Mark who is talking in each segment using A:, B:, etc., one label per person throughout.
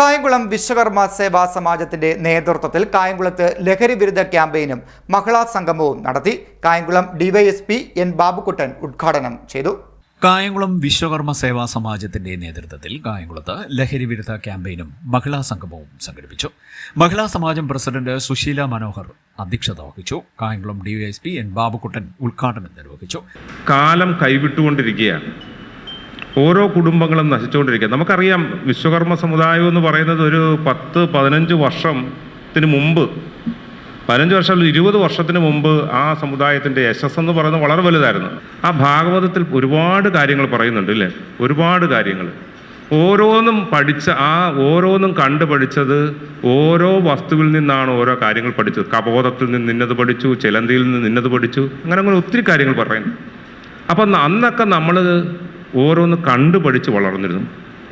A: കായംകുളം വിശ്വകർമ്മ സേവാ സമാജത്തിന്റെ നേതൃത്വത്തിൽ കായംകുളത്ത് ലഹരി വിരുദ്ധ ക്യാമ്പയിനും മഹിളാ സംഗമവും നടത്തി കായംകുളം ഡിവൈഎസ്പി എൻ ബാബുക്കുട്ടൻ ഉദ്ഘാടനം ചെയ്തു.
B: കായംകുളം വിശ്വകർമ്മ സേവാ സമാജത്തിന്റെ നേതൃത്വത്തിൽ കായംകുളത്ത് ലഹരി വിരുദ്ധ ക്യാമ്പയിനും മഹിളാ സംഗമവും സംഘടിപ്പിച്ചു. മഹിളാ സമാജം പ്രസിഡന്റ് സുശീല മനോഹർ അധ്യക്ഷത വഹിച്ചു. കായംകുളം ഡിവൈഎസ്പി എൻ ബാബുക്കുട്ടൻ ഉദ്ഘാടനം നിർവഹിച്ചു.
C: കാലം കൈവിട്ടുകൊണ്ടിരിക്കുകയാണ്. ഓരോ കുടുംബങ്ങളും നശിച്ചുകൊണ്ടിരിക്കുക. നമുക്കറിയാം വിശ്വകർമ്മ സമുദായം എന്ന് പറയുന്നത് ഒരു പത്ത് പതിനഞ്ച് വർഷത്തിന് മുമ്പ് പതിനഞ്ച് വർഷം ഇരുപത് വർഷത്തിന് മുമ്പ് ആ സമുദായത്തിന്റെ യശസ് എന്ന് പറയുന്നത് വളരെ വലുതായിരുന്നു. ആ ഭാഗവതത്തിൽ ഒരുപാട് കാര്യങ്ങൾ പറയുന്നുണ്ട് അല്ലേ ഒരുപാട് കാര്യങ്ങൾ. ഓരോന്നും പഠിച്ച ആ ഓരോന്നും കണ്ടു പഠിച്ചത് ഓരോ വസ്തുവിൽ നിന്നാണ് ഓരോ കാര്യങ്ങൾ പഠിച്ചത്. കബോധത്തിൽ നിന്ന് ഇന്നത് പഠിച്ചു ചിലന്തിയിൽ നിന്ന് ഇന്നത് പഠിച്ചു അങ്ങനെ അങ്ങനെ ഒത്തിരി കാര്യങ്ങൾ പറയുന്നു. അപ്പം അന്നൊക്കെ നമ്മൾ ഓരോന്ന് കണ്ടു പഠിച്ച് വളർന്നിരുന്നു.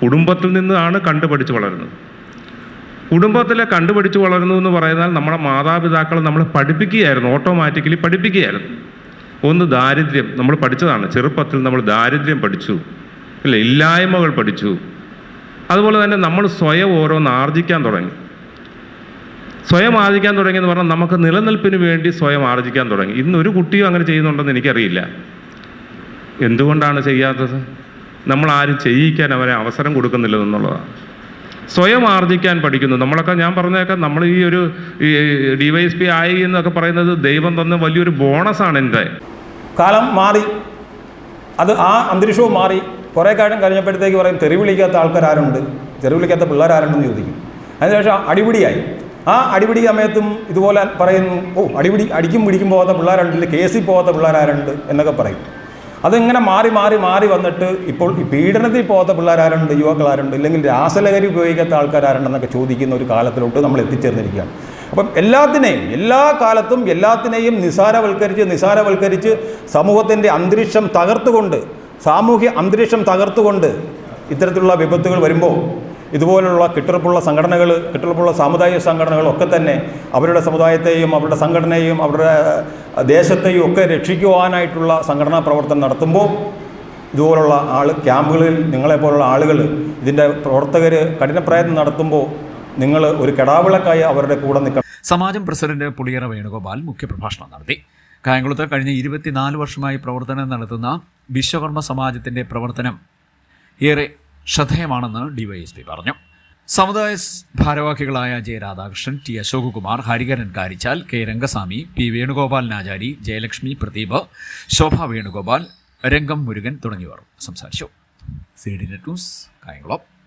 C: കുടുംബത്തിൽ നിന്നാണ് കണ്ടു പഠിച്ച് വളരുന്നത് കുടുംബത്തിലെ കണ്ടുപഠിച്ച് വളരുന്നു എന്ന് പറയുന്നാൽ നമ്മുടെ മാതാപിതാക്കൾ നമ്മളെ പഠിപ്പിക്കുകയായിരുന്നു ഓട്ടോമാറ്റിക്കലി പഠിപ്പിക്കുകയായിരുന്നു. ഒന്ന് ദാരിദ്ര്യം നമ്മൾ പഠിച്ചതാണ്. ചെറുപ്പത്തിൽ നമ്മൾ ദാരിദ്ര്യം പഠിച്ചു ഇല്ല ഇല്ലായ്മകൾ പഠിച്ചു. അതുപോലെ തന്നെ നമ്മൾ സ്വയം ഓരോന്ന് ആർജിക്കാൻ തുടങ്ങി. സ്വയം ആർജിക്കാൻ തുടങ്ങി എന്ന് പറഞ്ഞാൽ നമുക്ക് നിലനിൽപ്പിന് വേണ്ടി സ്വയം ആർജിക്കാൻ തുടങ്ങി. ഇന്ന് ഒരു കുട്ടിയും അങ്ങനെ ചെയ്യുന്നുണ്ടെന്ന് എനിക്കറിയില്ല. എന്തുകൊണ്ടാണ് ചെയ്യാത്തത്? നമ്മൾ ആരും ചെയ്യിക്കാൻ അവരെ അവസരം കൊടുക്കുന്നില്ല എന്നുള്ളതാണ് സ്വയം ആർജിക്കാൻ പഠിക്കുന്നു. നമ്മളൊക്കെ ഞാൻ പറഞ്ഞേക്കാം നമ്മൾ ഈ ഒരു ഡി വൈ എസ് പി ആയി എന്നൊക്കെ പറയുന്നത് ദൈവം തന്ന വലിയൊരു ബോണസാണ് എന്റെ
D: കാലം മാറി. അത് ആ അന്തരീക്ഷവും മാറി. കുറേ കാലം കഴിഞ്ഞപ്പോഴത്തേക്ക് പറയും തെറി വിളിക്കാത്ത ആൾക്കാർ ആരുണ്ട് തെറി വിളിക്കാത്ത പിള്ളേർ ആരുണ്ടെന്ന് ചോദിക്കും. അതിനുശേഷം അടിപിടിയായി. ആ അടിപിടി സമയത്തും ഇതുപോലെ പറയുന്നു ഓ അടിപിടി അടിക്കും പിടിക്കും പോകാത്ത പിള്ളേരുണ്ട് കേസിൽ പോകാത്ത പിള്ളേരാരുണ്ട് എന്നൊക്കെ പറയും. അതിങ്ങനെ മാറി മാറി മാറി വന്നിട്ട് ഇപ്പോൾ ഈ പീഡനത്തിൽ പോകാത്ത പിള്ളേരാരുണ്ട് യുവാക്കളാരുണ്ട് ഇല്ലെങ്കിൽ രാസലഹരി ഉപയോഗിക്കാത്ത ആൾക്കാരാരുണ്ടെന്നൊക്കെ ചോദിക്കുന്ന ഒരു കാലത്തിലോട്ട് നമ്മൾ എത്തിച്ചേർന്നിരിക്കുകയാണ്. അപ്പം എല്ലാത്തിനെയും എല്ലാ കാലത്തും എല്ലാത്തിനെയും നിസാരവൽക്കരിച്ച് നിസാരവൽക്കരിച്ച് സമൂഹത്തിന്റെ അന്തരീക്ഷം തകർത്തുകൊണ്ട് സാമൂഹ്യ അന്തരീക്ഷം തകർത്തുകൊണ്ട് ഇത്തരത്തിലുള്ള വിപത്തുകൾ വരുമ്പോൾ ഇതുപോലുള്ള കെട്ടുറപ്പുള്ള സംഘടനകൾ കെട്ടുറപ്പുള്ള സാമുദായിക സംഘടനകളൊക്കെ തന്നെ അവരുടെ സമുദായത്തെയും അവരുടെ സംഘടനയെയും അവരുടെ ദേശത്തെയും ഒക്കെ രക്ഷിക്കുവാനായിട്ടുള്ള സംഘടനാ പ്രവർത്തനം നടത്തുമ്പോൾ ഇതുപോലുള്ള ആൾ ക്യാമ്പുകളിൽ നിങ്ങളെപ്പോലുള്ള ആളുകൾ ഇതിന്റെ പ്രവർത്തകർ കഠിനപ്രയത്നം നടത്തുമ്പോൾ നിങ്ങൾ ഒരു കെടാവിളക്കായി അവരുടെ കൂടെ നിൽക്കണം
B: സമാജം പ്രസിഡന്റ് പുളിയറ വേണുഗോപാൽ മുഖ്യപ്രഭാഷണം നടത്തി. കായംകുളത്ത് കഴിഞ്ഞ ഇരുപത്തിനാല് വർഷമായി പ്രവർത്തനം നടത്തുന്ന വിശ്വകർമ്മ സമാജത്തിന്റെ പ്രവർത്തനം. ഏറെ ശ്രദ്ധേയമാണെന്ന് ഡിവൈഎസ്പി പറഞ്ഞു. സമുദായ ഭാരവാഹികളായ J Radhakrishnan T Ashokakumar Harikaran Karichal K Rangaswamy P Venugopalanachari Jayalakshmi Pradeep Shobha Venugopal Rangam Murugan തുടങ്ങിയവർ സംസാരിച്ചു. C D net news Kayamkulam.